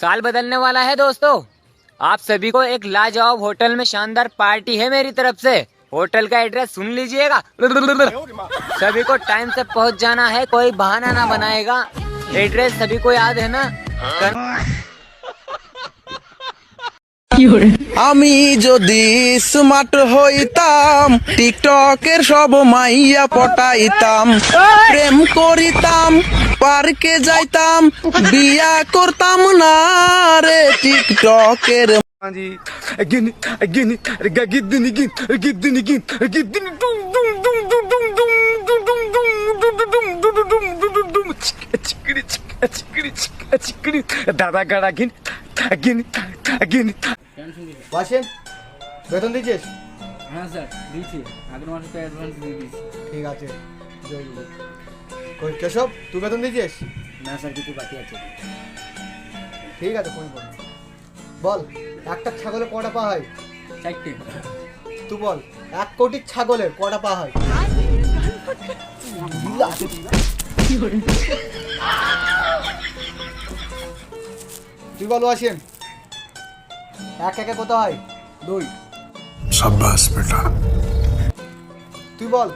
साल बदलने वाला है दोस्तों। आप सभी को एक लाजवाब होटल में शानदार पार्टी है मेरी तरफ़ से। होटल का एड्रेस सुन लीजिएगा। सभी को टाइम से पहुँच जाना है, कोई बहाना ना बनाएगा। एड्रेस सभी को याद है ना? कर... আমি যদি স্মার্ট হইতাম টিকটকের সব মাইয়া পটাইতাম প্রেম করিতাম পার্কে যাইতাম বিয়া করতাম না রে টিকটকের দাদা গাড়া গিন গিন গিন বাসেন বেতন দিয়েছিস হ্যাঁ স্যার দিয়েছি আগের মাসে তো অ্যাডভান্স দিয়ে দিয়েছি। ঠিক আছে কই কেশব তুই বেতন দিয়েছিস না স্যার কিছু বাকি আছে। ঠিক আছে ফোন কর বল একটা ছাগলের কটা পা হয়? চারটে। তুই বল এক কোটি ছাগলের কটা পা হয়? তুই বল আসেন এক একে কত হয় দুই সাব্বাস বেটা তুই বল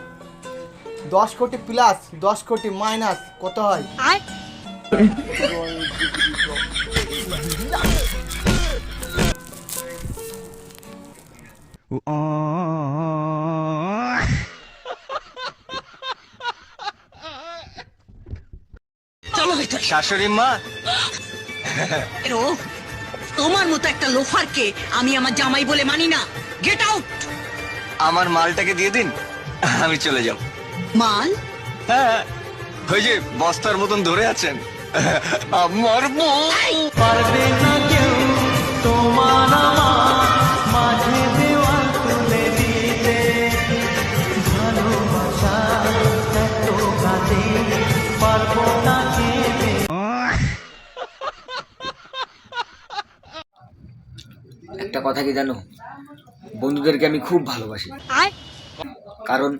দশ কোটি প্লাস দশ কোটি মাইনাস কত হয় শাশুড়ি মা তোমার মতো একটা লোফারকে আমি আমার জামাই বলে মানি না। গেট আউট আমার মালটাকে দিয়ে দিন আমি চলে যাব। মাল? হ্যাঁ ওই যে বস্তার মতন ধরে আছেন। আমার বউ। পারবে না কেউ তোমার আমার। কথা কি জানো বন্ধুদেরকে আমি খুব ভালোবাসি কারণ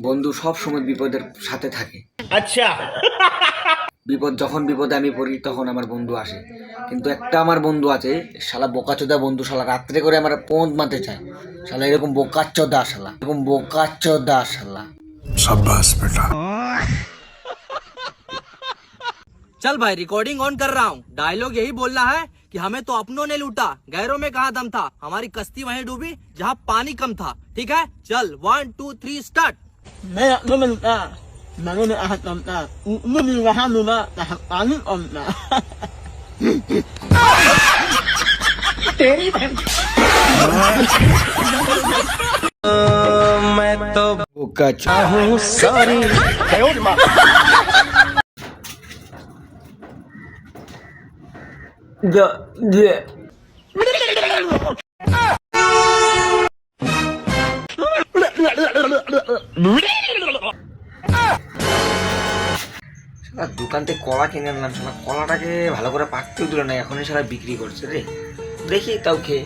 বন্ধু সব সময় বিপদের সাথে থাকে আচ্ছা বিপদ যখন বিপদে আমি পড়ি তখন আমার বন্ধু আসে কিন্তু একটা আমার বন্ধু আছে শালা বোকাচোদা বন্ধু শালা রাত্রে করে আমার পোঁদ মারতে চায় শালা এরকম বোকাচোদা শালা এরকম বোকাচোদা শালা সাব্বাস বেটা चल भाई रिकॉर्डिंग ऑन कर रहा हूँ डायलॉग यही बोलना है कि हमें तो अपनों ने लूटा गैरों में कहा दम था हमारी कश्ती वहीं डूबी जहाँ पानी कम था ठीक है चल वन टू थ्री स्टार्ट मैं अपनों में लूटा ने था भी वहाँ लूटा पानी कम था तेरी मैं तो बुका हूँ सॉरी দোকান থেকে কলা কিনে আনলাম, শালা, কলাটাকে ভালো করে পাকতেও দিল না এখনই শালা বিক্রি করছে রে। দেখি তাও খেয়ে।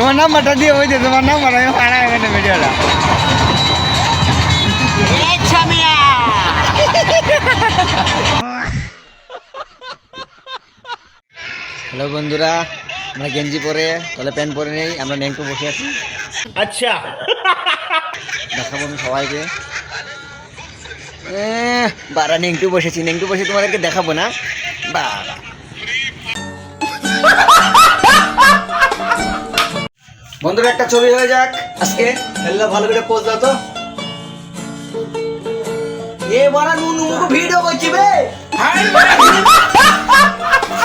তোমার নাম্বারটা দিয়ে ওই যে তোমার নাম্বার আমি ফাড়া এখানে ভিডিওটা হ্যালো বন্ধুরা আমরা গেঞ্জি পরে তলে প্যান্ট পরে নেই আমরা নেংটু বসে আছি। আচ্ছা। দেখাবো আমি সবাইকে। বারা নেংটু বসেছি নেংটু বসে তোমাদেরকে দেখাবো না? বারা বন্ধুরা একটা ছবি হয়ে যাক। আজকে হেল্লা ভালো করে পোজ দাও তো। এ বারা নুনু ভিডিও করছি বে।